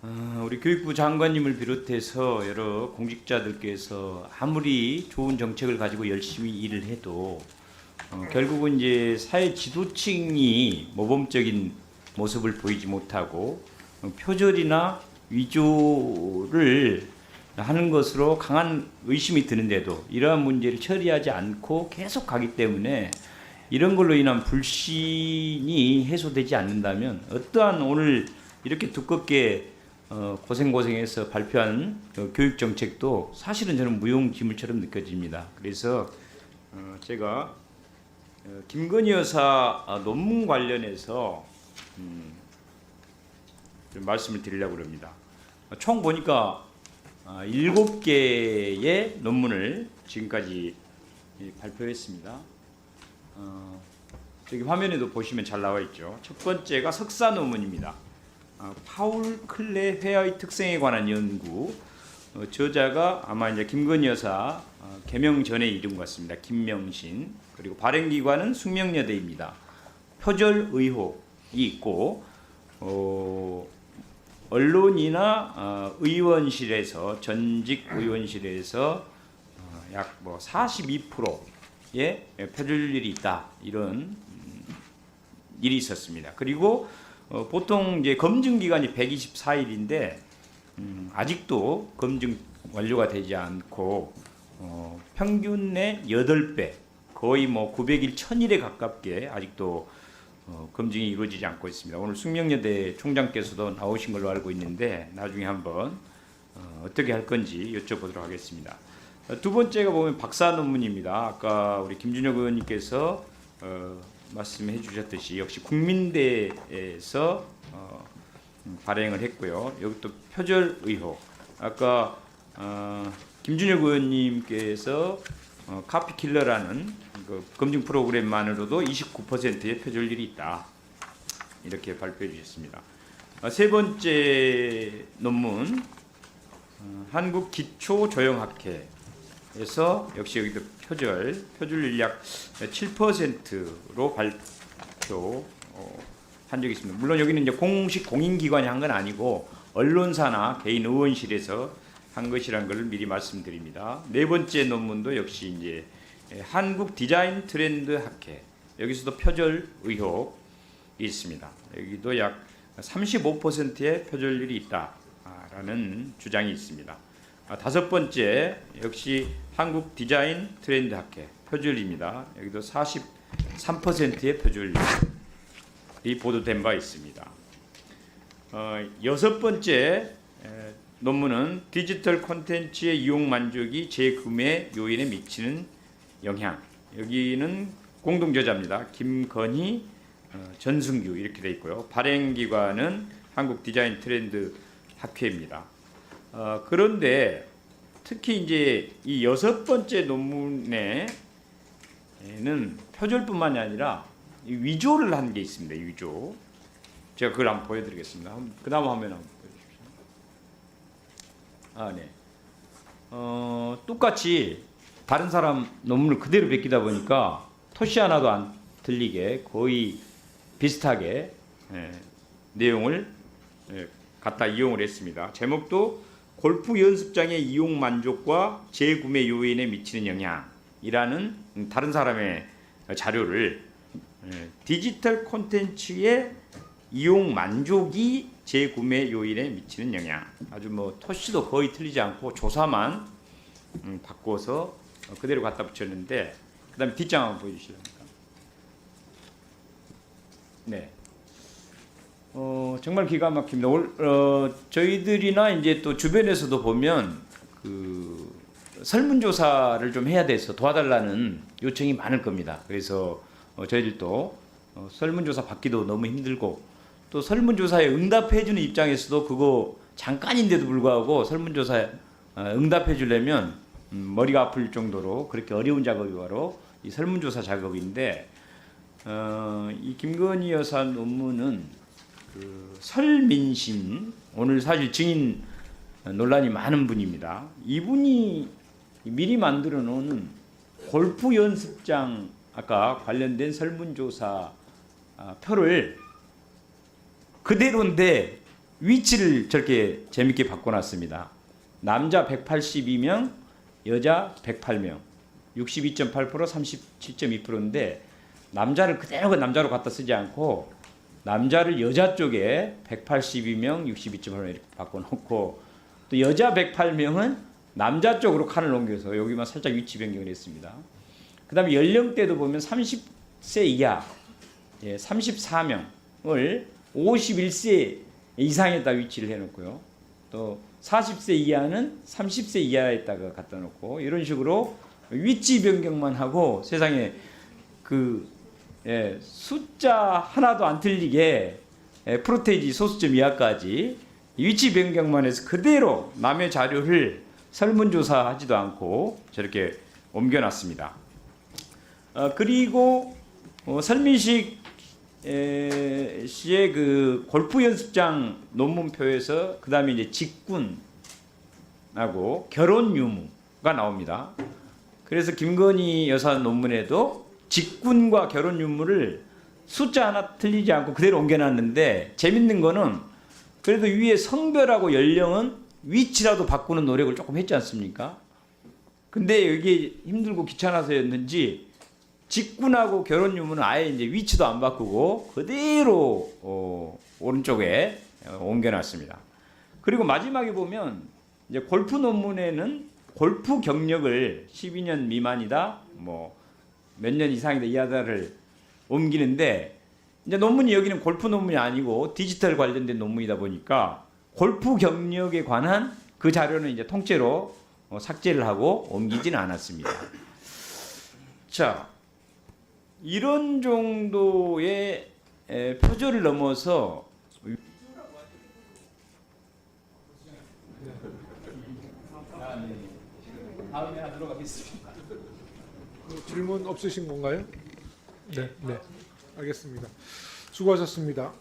어, 우리 교육부 장관님을 비롯해서 여러 공직자들께서 아무리 좋은 정책을 가지고 열심히 일을 해도 어, 결국은 이제 사회 지도층이 모범적인 모습을 보이지 못하고 어, 표절이나 위조를 하는 것으로 강한 의심이 드는데도 이러한 문제를 처리하지 않고 계속 가기 때문에 이런 걸로 인한 불신이 해소되지 않는다면 어떠한 오늘 이렇게 두껍게 어, 고생고생해서 발표한 어, 교육 정책도 사실은 저는 무용지물처럼 느껴집니다. 그래서 어, 제가 어, 김건희 여사 아, 논문 관련해서 음, 좀 말씀을 드리려고 합니다. 어, 총 보니까 아, 일곱 개의 논문을 지금까지 예, 발표했습니다. 어, 여기 화면에도 보시면 잘 나와 있죠. 첫 번째가 석사 논문입니다. 아, 파울 클레 회화의 특성에 관한 연구. 어, 저자가 아마 이제 김건희 여사 어, 개명 전에 이름 같습니다. 김명신. 그리고 발행 기관은 숙명여대입니다. 표절 의혹이 있고 어, 언론이나 어, 의원실에서 전직 의원실에서 어, 약뭐 42%의 표절률이 있다 이런 음, 일이 있었습니다. 그리고 어, 보통 이제 검증 기간이 124일인데 음, 아직도 검증 완료가 되지 않고 어, 평균 내 8배 거의 뭐 900일 1000일에 가깝게 아직도 어, 검증이 이루어지지 않고 있습니다. 오늘 숙명여대 총장께서도 나오신 걸로 알고 있는데 나중에 한번 어, 어떻게 할 건지 여쭤보도록 하겠습니다. 어, 두 번째가 보면 박사 논문입니다. 아까 우리 김준혁 의원님께서 어, 말씀해 주셨듯이 역시 국민대에서 어, 음, 발행을 했고요. 여기 또 표절 의혹. 아까 어, 김준혁 의원님께서 어, 카피킬러라는 그 검증 프로그램만으로도 29%의 표절률이 있다. 이렇게 발표해 주셨습니다. 어, 세 번째 논문 어, 한국 기초 조형학회 에서 역시 여기도 표절 표절률 약 7%로 발표 어, 한 적이 있습니다. 물론 여기는 이제 공식 공인기관이 한 건 아니고 언론사나 개인 의원실에서 한 것이라는 것을 미리 말씀드립니다. 네 번째 논문도 역시 이제 한국 디자인 트렌드 학회 여기서도 표절 의혹이 있습니다. 여기도 약 35%의 표절률이 있다라는 주장이 있습니다. 아, 다섯 번째 역시 한국 디자인 트렌드 학회 표절입니다. 여기도 43%의 표절률이 보도된 바 있습니다. 어, 여섯 번째 에, 논문은 디지털 콘텐츠의 이용 만족이 재구매 요인에 미치는 영향. 여기는 공동 저자입니다. 김건희, 어, 전승규 이렇게 돼 있고요. 발행 기관은 한국 디자인 트렌드 학회입니다. 어, 그런데 특히 이제 이 여섯 번째 논문에는 표절뿐만이 아니라 이 위조를 한 게 있습니다. 이 위조. 제가 그걸 한번 보여드리겠습니다. 그 다음 화면 한번 보여주십시오. 아, 네. 어, 똑같이 다른 사람 논문을 그대로 베끼다 보니까 토시 하나도 안 틀리게 거의 비슷하게 예, 내용을 예, 갖다 이용을 했습니다. 제목도 골프 연습장의 이용 만족과 재구매 요인에 미치는 영향이라는 음, 다른 사람의 자료를 예, 디지털 콘텐츠의 이용 만족이 재구매 요인에 미치는 영향. 아주 뭐 토시도 거의 틀리지 않고 조사만 음, 바꿔서 어, 그대로 갖다 붙였는데 그 다음에 뒷장 한번 보여주시렵니까? 네. 어, 정말 기가 막힙니다. 올, 어, 저희들이나 이제 또 주변에서도 보면 그 설문조사를 좀 해야 돼서 도와달라는 요청이 많을 겁니다. 그래서 어, 저희들도 어, 설문조사 받기도 너무 힘들고 또 설문조사에 응답해주는 입장에서도 그거 잠깐인데도 불구하고 설문조사에 어, 응답해주려면 음, 머리가 아플 정도로 그렇게 어려운 작업이 바로 이 설문조사 작업인데 어, 이 김건희 여사 논문은 그 설민신 오늘 사실 증인 논란이 많은 분입니다. 이분이 미리 만들어 놓은 골프 연습장 아까 관련된 설문조사 아, 표를 그대로인데 위치를 저렇게 재밌게 바꿔놨습니다. 남자 182명, 여자 108명, 62.8% 37.2%인데 남자를 그대로 그 남자로 갖다 쓰지 않고 남자를 여자 쪽에 182명, 62.8명 이렇게 바꿔놓고 또 여자 108명은 남자 쪽으로 칸을 옮겨서 여기만 살짝 위치 변경을 했습니다. 그 다음에 연령대도 보면 30세 이하, 예, 34명을 51세 이상에다 위치를 해놓고요. 또 40세 이하는 30세 이하에다가 갖다 놓고 이런 식으로 위치 변경만 하고 세상에 그 예, 숫자 하나도 안 틀리게 예, 프로테이지 소수점 이하까지 위치 변경만 해서 그대로 남의 자료를 설문조사하지도 않고 저렇게 옮겨놨습니다. 어, 그리고 어, 설민식 에, 씨의 그 골프 연습장 논문표에서 그 다음에 이제 직군하고 결혼 유무가 나옵니다. 그래서 김건희 여사 논문에도 직군과 결혼 유무를 숫자 하나 틀리지 않고 그대로 옮겨놨는데 재밌는 거는 그래도 위에 성별하고 연령은 위치라도 바꾸는 노력을 조금 했지 않습니까? 근데 이게 힘들고 귀찮아서였는지 직군하고 결혼 유무는 아예 이제 위치도 안 바꾸고 그대로 어, 오른쪽에 어, 옮겨놨습니다. 그리고 마지막에 보면 이제 골프 논문에는 골프 경력을 12년 미만이다, 뭐 몇 년 이상이다 이하다를 옮기는데 이제 논문이 여기는 골프 논문이 아니고 디지털 관련된 논문이다 보니까 골프 경력에 관한 그 자료는 이제 통째로 어, 삭제를 하고 옮기지는 않았습니다. 자, 이런 정도의 에, 표절을 넘어서 다음에 하도록 하겠습니다. 그 질문 없으신 건가요? 네, 네. 알겠습니다. 수고하셨습니다.